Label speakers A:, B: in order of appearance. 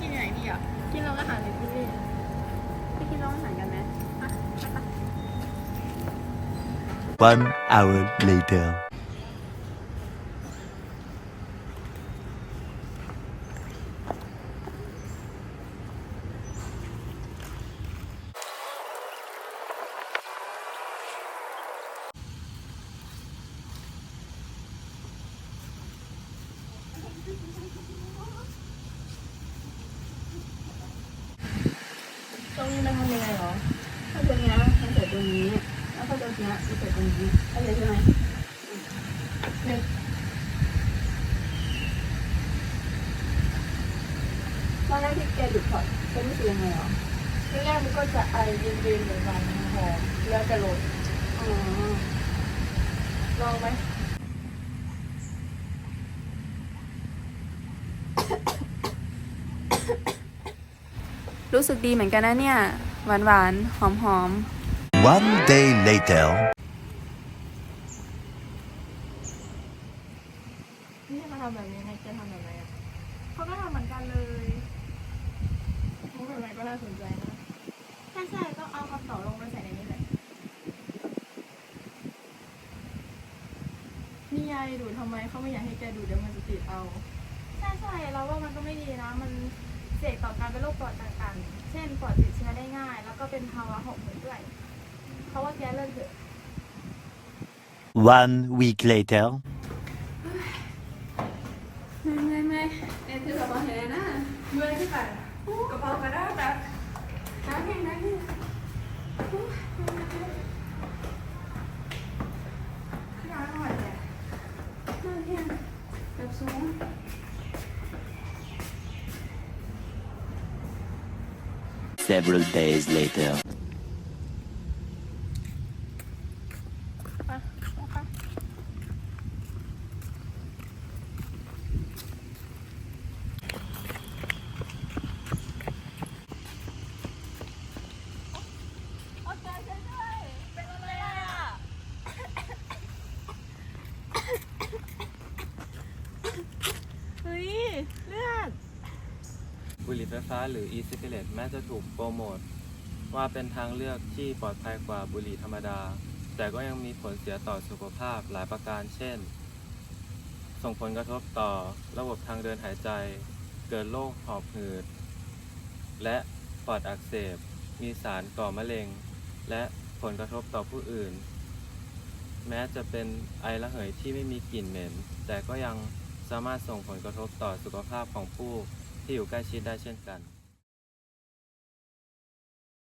A: กินไหนดีอะ
B: กินโรงอาหารเลยพี่ไปกินโรงอาหารกันไหมอะไป
C: One hour later.
B: มันทำยังไงหรอ ถ้าตัวเนี้ยมันใส่ตรงนี้ แล้วถ้าตัวเนี้ยมันใส่ตรงนี้เข้าใจใช่ไหมหนึ่งตอนแรกที่แกดูดพอร์ตแกรู้สึกยังไงหรอ
A: แรกมันก็จะไอเย็นๆเหมือนกันหอมแล้วจะโรย
B: อ๋อ
A: ลองไหม
B: รู้สึกดีเหมือนกันนะเนี่ย หวานหวานหอมหอม
C: One day later.
A: นี่มาทำแบบนี้ไงจะทำแบบไหนอะ
B: เขาก็ทำเหมือนกันเลย
A: มุกแบบไหนก็น่าสนใจนะ
B: ใช่ใช่ก็เอาคำตอบลงมาใส่ในนี้แหละ
A: นี่ยายดูดทำไมเขาไม่อยากให้แกดูดเดี๋ยวมันจะติดเอา
B: ใช่ใช่เราว่ามันก็ไม่ดีนะ มันเสี่ยงต่อ การเป็นโรคปอดต่างๆ เช่นปอดติดเชื้อได้ง่าย แล้วก็เป็นภาวะหอบหืดด้วยเขาว่าแกเลิกเถอะ
C: One week later.
B: ไม่ไม่ไม่เอ็นที่เราบอกเห็นนะ
A: เมื่อยที่ไหนกระเพราก็ได้แบบ
B: น้ำแข็งน้ำแข็ง
C: Several days later.
D: บุหรี่ไฟฟ้าหรือ e-cigarette แม้จะถูกโปรโมทว่าเป็นทางเลือกที่ปลอดภัยกว่าบุหรี่ธรรมดา แต่ก็ยังมีผลเสียต่อสุขภาพหลายประการ เช่น ส่งผลกระทบต่อระบบทางเดินหายใจ เกิดโรคหอบหืด และปอดอักเสบ มีสารก่อมะเร็ง และผลกระทบต่อผู้อื่น แม้จะเป็นไอระเหยที่ไม่มีกลิ่นเหม็น แต่ก็ยังสามารถส่งผลกระทบต่อสุขภาพของผู้ ที่อยู่ใกล้ชิดได้เช่นกัน